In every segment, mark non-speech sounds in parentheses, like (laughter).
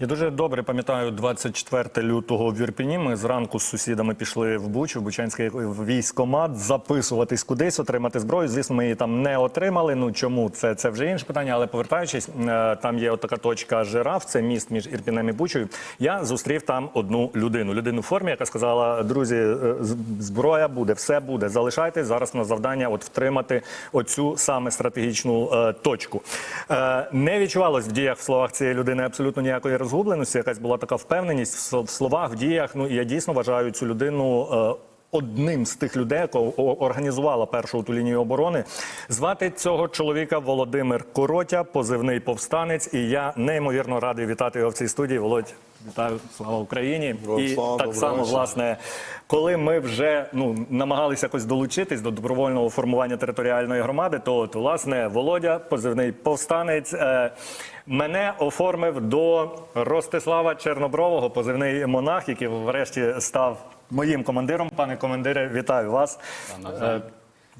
Я дуже добре пам'ятаю 24 лютого в Ірпіні. Ми зранку з сусідами пішли в Бучу, в Бучанський військомат, записуватись кудись, отримати зброю. Звісно, ми її там не отримали. Ну чому це, це вже інше питання. Але повертаючись, е, там є така точка жираф, це міст між Ірпінем і Бучою. Я зустрів там одну людину, людину в формі, яка сказала: друзі, е, зброя буде, все буде. Залишайтесь зараз на завдання, от втримати оцю саме стратегічну е, точку. Не відчувалось в діях в словах цієї людини абсолютно ніякої розгубленості. Якась була така впевненість в словах, в діях. Ну і я дійсно вважаю цю людину. Одним з тих людей, яка організувала першу ту лінію оборони, звати цього чоловіка Володимир Коротя, позивний повстанець. І я неймовірно радий вітати його в цій студії. Володь, вітаю, слава Україні! Героям і слава, так само, вечора. власне, коли ми вже ну намагалися якось долучитись до добровольного формування територіальної громади, то от, власне Володя, позивний повстанець, е, мене оформив до Ростислава Чернобрового, позивний монах, який врешті став моїм командиром. Пане командире, вітаю вас. Е,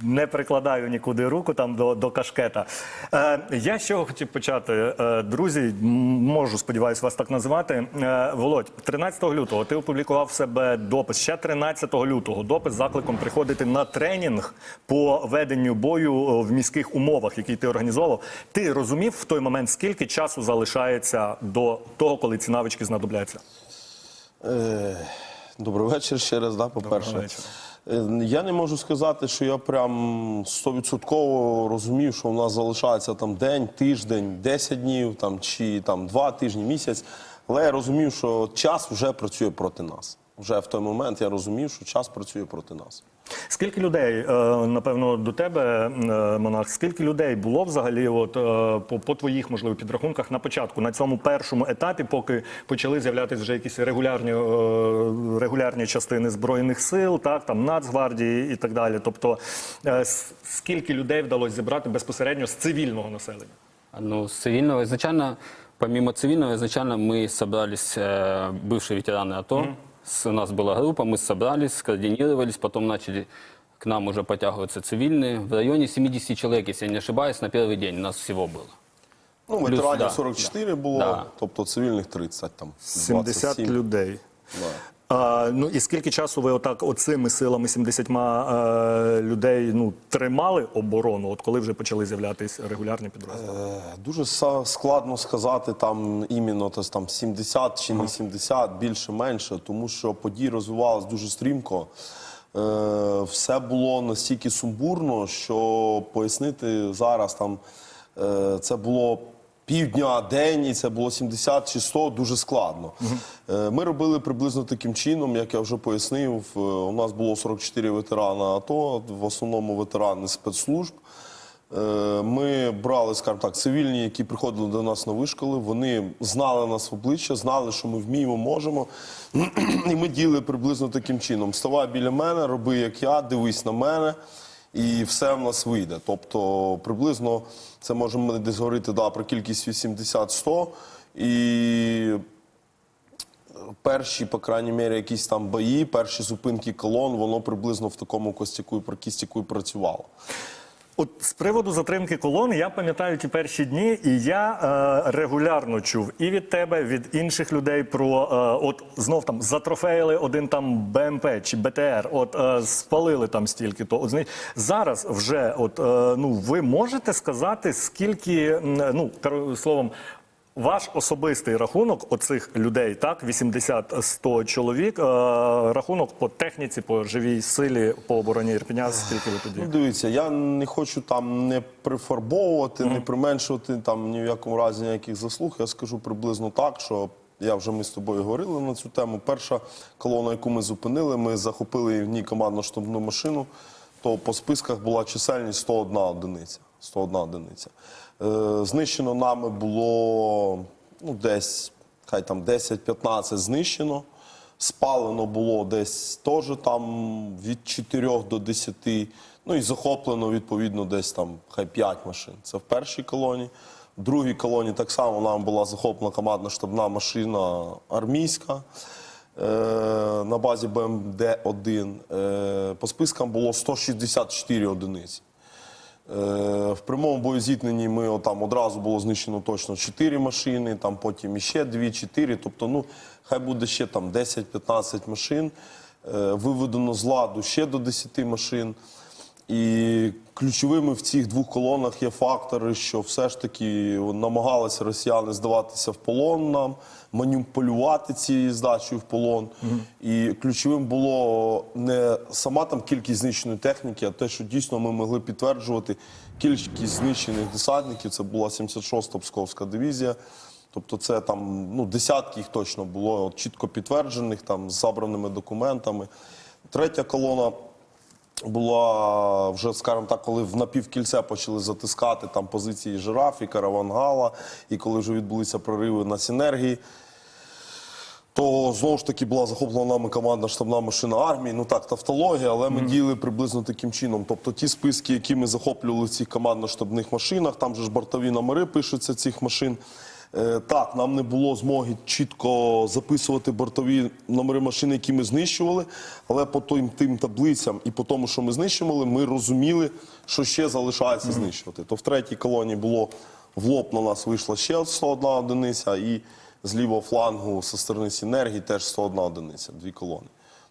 не прикладаю нікуди руку там до, до кашкета. Е, я з чого хотів почати. Е, друзі, можу, сподіваюся, вас так називати. Е, Володь, 13 лютого ти опублікував в себе допис. Ще 13 лютого допис з закликом приходити на тренінг по веденню бою е, в міських умовах, який ти організовував. Ти розумів в той момент, скільки часу залишається до того, коли ці навички знадобляться? Е, Добрий вечір ще раз, да, по-перше. Доброго вечора. Е, Я не можу сказати, що я прям стовідсотково розумів, що в нас залишається там день, тиждень, 10 днів там, чи там, два тижні, місяць. Але я розумів, що час вже працює проти нас. Вже в той момент я розумів, що час працює проти нас. Скільки людей, е, напевно, до тебе, е, монах, скільки людей було взагалі, от е, по, по твоїх можливо підрахунках на початку, на цьому першому етапі, поки почали з'являтися вже якісь регулярні, е, регулярні частини збройних сил, так там Нацгвардії і так далі. Тобто, е, с- скільки людей вдалося зібрати безпосередньо з цивільного населення? Ну, с цивильного изначально, помимо цивильного, изначально мы собрались, э, бывшие ветераны АТО, с, у нас была группа, мы собрались, скоординировались, потом начали к нам уже подтягиваться цивильные. В районе 70 человек, если я не ошибаюсь, на первый день у нас всего было. Ну, Плюс, ветеранів да, 44 було, Да. тобто цивільних 30, там, 70 27. людей. Да. А, ну і скільки часу ви отак оцими силами 70 е, людей ну тримали оборону? От коли вже почали з'являтися регулярні підрозділи? Е, Дуже складно сказати там іменно то, там 70 чи не 70, більше менше, тому що події розвивалися дуже стрімко. Е, Все було настільки сумбурно, що пояснити зараз там е, це було півдня, день, і це було 70 чи 100, дуже складно. Е, Ми робили приблизно таким чином, як я вже пояснив. е, У нас було 44 ветерана АТО, в основному ветерани спецслужб. Е, Ми брали, скажімо так, цивільні, які приходили до нас на вишколи. Вони знали нас в обличчя, знали, що ми вміємо, можемо. (clears throat) І ми діяли приблизно таким чином: вставай біля мене, роби як я, дивись на мене, і все в нас вийде. Тобто, приблизно це можемо десь говорити да, про кількість 80-100. І перші, по крайній мірі, якісь там бої, перші зупинки колон, воно приблизно в такому костяку і прокістяку і працювало. От з приводу затримки колон, я пам'ятаю ті перші дні, і я е, регулярно чув і від тебе, від інших людей про е, от знов там затрофеїли один там БМП чи БТР, от е, спалили там стільки. То от, зараз вже, от е, ну ви можете сказати, скільки ну словом. Ваш особистий рахунок оцих людей, так, 80-100 чоловік, е, рахунок по техніці, по живій силі, по обороні Ірпеня, скільки ви тоді? Ну, дивіться, я не хочу там не прифарбовувати, не применшувати там ні в якому разі ніяких заслуг. Я скажу приблизно так, що я вже ми з тобою говорили на цю тему. Перша колона, яку ми зупинили, ми захопили в ній командно-штабну машину, то по списках була чисельність 101 одиниця. 101 одиниця. Е, знищено нами було ну, десь, хай там 10-15 знищено. Спалено було десь теж там від 4 до 10. Ну і захоплено відповідно десь там хай 5 машин. Це в першій колоні. В другій колоні так само нам була захоплена командна штабна машина армійська е, на базі БМД-1. Е, по спискам було 164 одиниці. Е, В прямому боєзіткненні ми там одразу було знищено точно 4 машини, там потім іще 2-4. Тобто, ну, хай буде ще там 10-15 машин. Е, Виведено з ладу ще до 10 машин. І ключовими в цих двох колонах є фактори, що все ж таки намагалися росіяни здаватися в полон нам, маніпулювати цією здачею в полон. І ключовим було не сама там кількість знищеної техніки, а те, що дійсно ми могли підтверджувати кількість знищених десантників. Це була 76-та Псковська дивізія. Тобто це там ну, десятки їх точно було от, чітко підтверджених, там, з забраними документами. Третя колона була вже, скажімо так, коли в напівкільце почали затискати там позиції жираф і каравангала, і коли вже відбулися прориви на синергії, то знову ж таки була захоплена нами командна штабна машина армії. Ну так, тавтологія, але ми діяли приблизно таким чином. Тобто ті списки, які ми захоплювали в цих командно-штабних машинах, там же ж бортові номери пишуться цих машин. Е, Так, нам не було змоги чітко записувати бортові номери машин, які ми знищували, але по тим, тим таблицям і по тому, що ми знищували, ми розуміли, що ще залишається знищувати. То в третій колоні було в лоб на нас вийшла ще 101 одиниця, і з лівого флангу сторони Сінергії теж 101 одиниця, дві колони.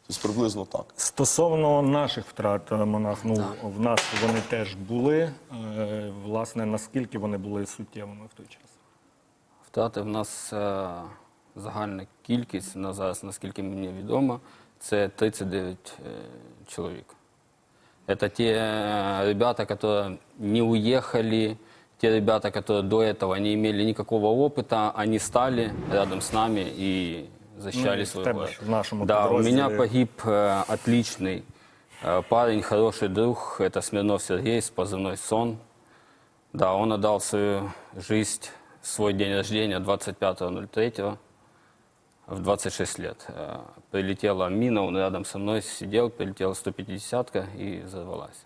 Тобто приблизно так. Стосовно наших втрат, е, монах, ну в нас вони теж були. Е, Власне, наскільки вони були суттєвими в той час? Втрати в нас е, загальна кількість на зараз, наскільки мені відомо, це 39 е, чоловік. Это те э, ребята, которые не уехали, те ребята, которые до этого не имели никакого опыта, они стали рядом с нами и защищали Ну, и в свой тебе город. ж в нашем да, у меня подразделе. погиб э, отличный э, парень, хороший друг, это Смирнов Сергей с позывной «Сон». Да, он отдал свою жизнь в свой день рождения 25.03 в 26 лет. Э, Прилетела мина, он рядом со мной сидел, прилетела 150-ка и взорвалась.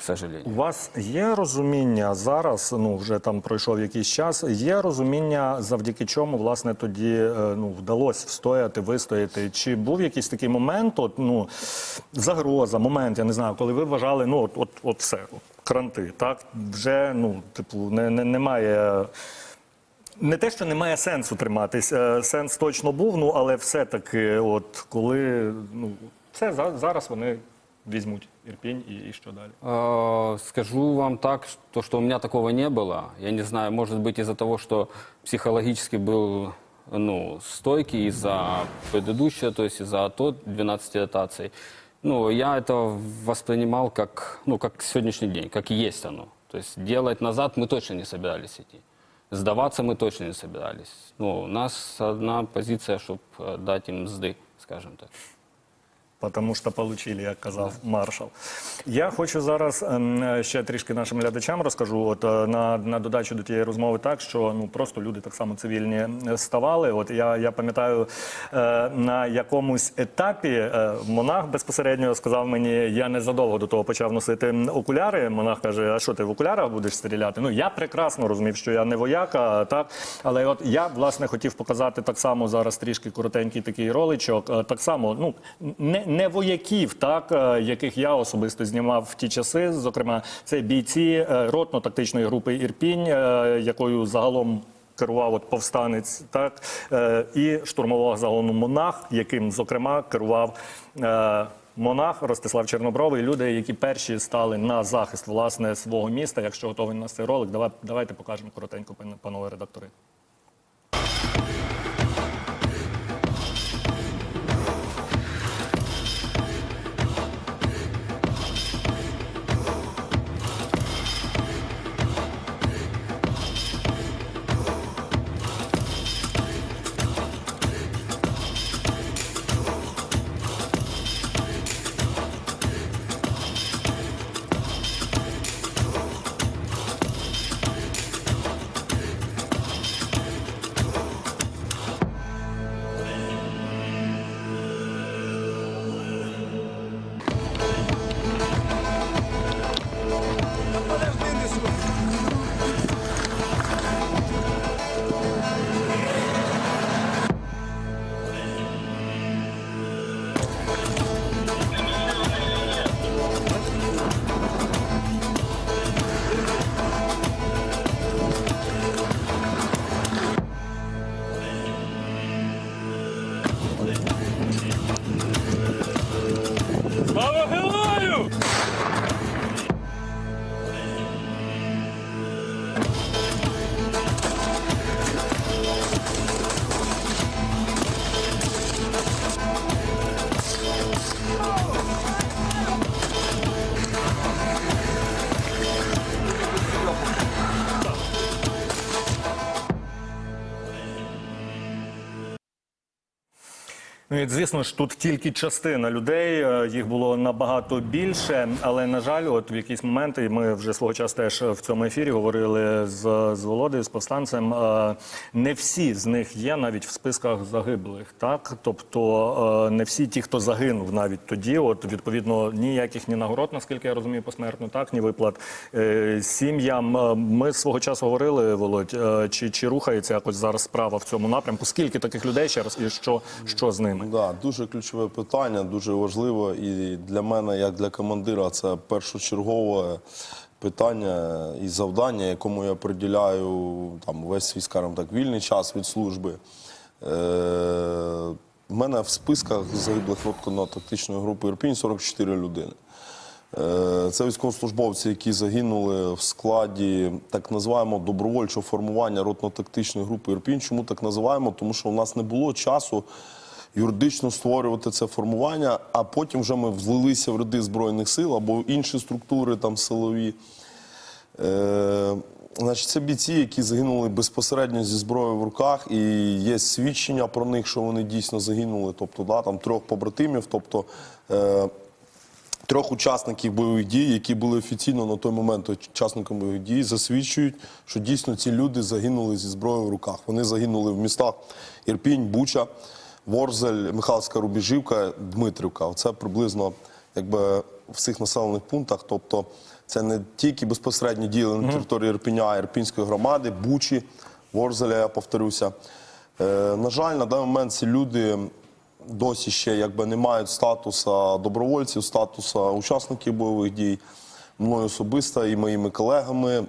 Сожалению. У вас є розуміння зараз, ну вже там пройшов якийсь час. Є розуміння, завдяки чому власне тоді е, ну вдалося встояти, вистояти? Чи був якийсь такий момент, от ну загроза, момент, я не знаю, коли ви вважали, ну от, от, от все, кранти, так вже ну, типу, не, не, немає. Не те, що немає сенсу триматись. е, Сенс точно був, ну але все-таки, от коли ну це зараз вони візьмуть Ірпінь і, і що далі? Э, Скажу вам так, что, что у меня такого не было. Я не знаю, может быть из-за того, что психологически был ну, стойкий из-за предыдущего, то есть из-за АТО 12 ротаций. Ну, я это воспринимал как, ну, как сегодняшний день, как есть оно. То есть делать назад мы точно не собирались идти. Сдаваться мы точно не собирались. Ну, у нас одна позиция, чтобы дать им мзды, скажем так. Потому що получили, як казав маршал. Я хочу зараз ем, ще трішки нашим глядачам розкажу. От е, на, на додачу до тієї розмови, так що ну просто люди так само цивільні е, ставали. От я, я пам'ятаю е, на якомусь етапі е, монах безпосередньо сказав мені, я незадовго до того почав носити окуляри. Монах каже: А що ти в окулярах будеш стріляти? Ну я прекрасно розумів, що я не вояка, так але от я власне хотів показати так само зараз трішки коротенький такий роличок. Так само, ну не, не вояків, так е, яких я особисто знімав в ті часи. Зокрема, це бійці е, ротно-тактичної групи Ірпінь, е, якою загалом. Керував от повстанець, так і штурмового загону монах, яким зокрема керував монах Ростислав Чорнобровий. Люди, які перші стали на захист власне свого міста. Якщо готовий на цей ролик, давай, давайте покажемо коротенько, панове редактори. Thank you. Ну і звісно ж, тут тільки частина людей, е, їх було набагато більше. Але на жаль, от в якісь моменти, і ми вже свого часу теж в цьому ефірі говорили з, з Володою, з повстанцем. е, Не всі з них є навіть в списках загиблих. Так, тобто е, не всі ті, хто загинув навіть тоді, от відповідно ніяких ні нагород, наскільки я розумію, посмертно, так ні виплат сім'ям. Ми свого часу говорили, Володь, чи, чи рухається якось зараз справа в цьому напрямку? Скільки таких людей ще раз і що, що з ними? Да, дуже ключове питання, дуже важливе. І для мене, як для командира, це першочергове питання і завдання, якому я приділяю там весь свій, скажімо так, вільний час від служби. Е, в мене в списках загиблих на тактичної групи Ірпінь 44 людини. Е, Це військовослужбовці, які загинули в складі так називаємо добровольчого формування ротно-тактичної групи Ірпінь. Чому так називаємо? Тому що у нас не було часу юридично створювати це формування, а потім вже ми влилися в ряди Збройних сил або інші структури там силові. Е, значить, це бійці, які загинули безпосередньо зі зброєю в руках, і є свідчення про них, що вони дійсно загинули. Тобто, да, там трьох побратимів, тобто е, трьох учасників бойових дій, які були офіційно на той момент учасниками бойових дій, засвідчують, що дійсно ці люди загинули зі зброєю в руках. Вони загинули в містах Ірпінь, Буча, Ворзель, Михайлівська Рубіжівка, Дмитрівка. Це приблизно якби в цих населених пунктах. Тобто це не тільки безпосередньо діяли на території Ірпіня, а Ірпінської громади, Бучі, Ворзеля, я повторюся. Е, на жаль, на даний момент ці люди досі ще якби не мають статусу добровольців, статусу учасників бойових дій. Мною особисто і моїми колегами,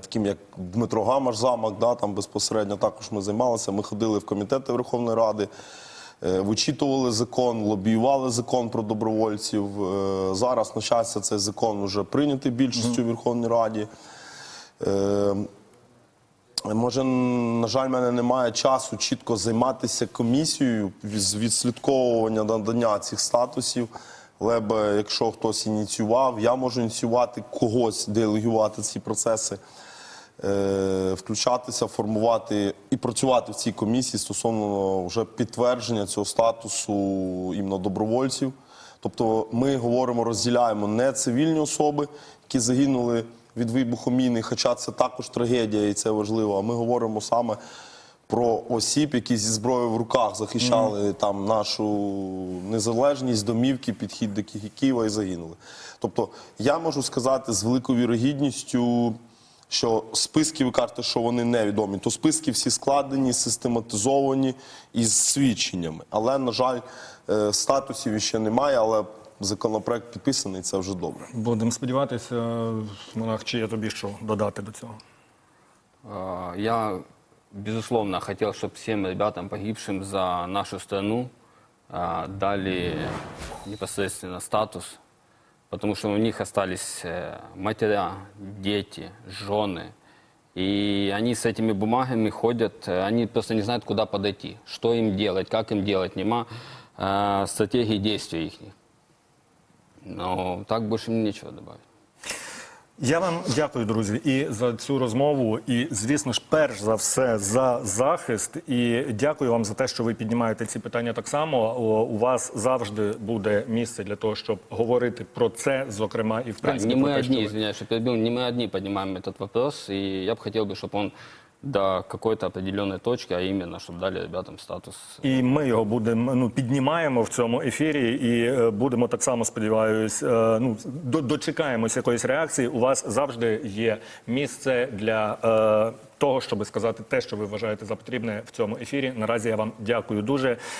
таким як Дмитро Гамаш, замок, да, там безпосередньо також ми займалися. Ми ходили в комітети Верховної Ради, е, вичитували закон, лобіювали закон про добровольців. Е, Зараз, на щастя, цей закон вже прийнятий більшістю в Верховній Раді. Е, Може, на жаль, в мене немає часу чітко займатися комісією з відслідковування надання цих статусів. Але б, якщо хтось ініціював, я можу ініціювати когось, делегувати ці процеси, е, включатися, формувати і працювати в цій комісії стосовно вже підтвердження цього статусу іменно добровольців. Тобто ми говоримо, розділяємо не цивільні особи, які загинули від вибуху міни, хоча це також трагедія і це важливо. А ми говоримо саме про осіб, які зі зброєю в руках захищали там нашу незалежність, домівки, підхід до Ки- Києва і загинули. Тобто я можу сказати з великою вірогідністю. Що списки, ви кажете, що вони невідомі, то списки всі складені, систематизовані із свідченнями. Але, на жаль, е, статусів ще немає, але законопроект підписаний, це вже добре. Будемо сподіватися, монах, чи є тобі що додати до цього? Я, безусловно, хотел, чтобы всем ребятам, погибшим за нашу страну, а, дали непосредственно статус, потому что у них остались э, матеря, дети, жены. И они с этими бумагами ходят, э, они просто не знают, куда подойти, что им делать, как им делать, нема э, стратегии действий их. Но так больше мне нечего добавить. Я вам дякую, друзі, і за цю розмову. І, звісно ж, перш за все за захист. І дякую вам за те, що ви піднімаєте ці питання так само. О, У вас завжди буде місце для того, щоб говорити про це, зокрема, і в Да, принципі не про мы те, що одни, ви- извиняюсь, что перебил, не мы одни поднимаем этот вопрос, и я бы хотел бы, чтобы он до какої-то определенної точки, а іменно, щоб дали ребятам статус. І ми його будемо ну піднімаємо в цьому ефірі, і е, будемо так само сподіваюсь, е, ну дочекаємось якоїсь реакції. У вас завжди є місце для е, того, щоб сказати те, що ви вважаєте за потрібне в цьому ефірі. Наразі я вам дякую дуже.